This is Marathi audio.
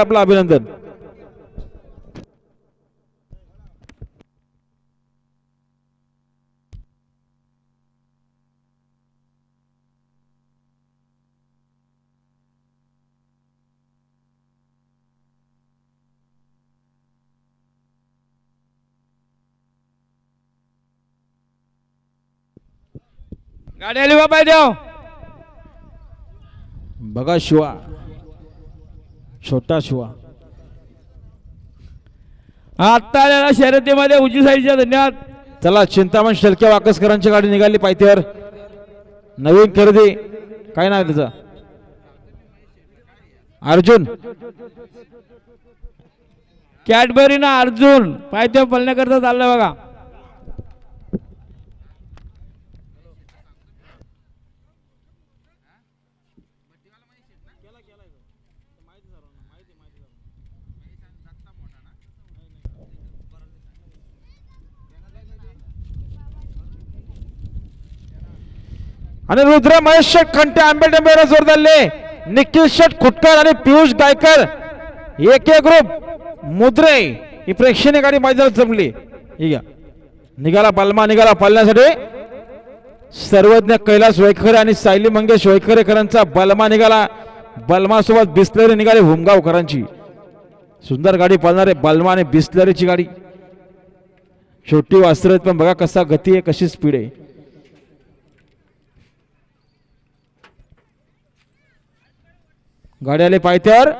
आपलं अभिनंदन गाडी आली बाबा देव बघा शिवा छोटा शिवा. आत्ता आलेला शर्यतीमध्ये उजी साईडच्या धन्यवाद चला चिंतामण शेलके वाकसकरांची गाडी निघाली पायथ्यावर. नवीन खरेदी. काय नाव त्याचा त्याचं? अर्जुन. कॅडबरी ना अर्जुन. पायथ्या पलण्याकरता चाललंय बघा. आणि रुद्र महेश शेठ खंटे आंबेडे जोर धरले निखिल शेठ खुटकर आणि पियुष गायकर. एक एक ग्रुप. मुद्रे. ही प्रेक्षणीय गाडी मैदानात जमली. निघाला बलमा निघाला पालण्यासाठी. सर्वज्ञ कैलास वैखरे आणि सायली मंगेश वैखरेकरांचा बलमा निघाला. बलमासोबत बिस्लरी निघाली हुमगावकरांची. सुंदर गाडी पालणारे बलमा आणि बिस्लरीची गाडी. छोटी वास्त्र पण बघा कसा गती आहे कशी स्पीड आहे. गाड्याले पायथ्यावर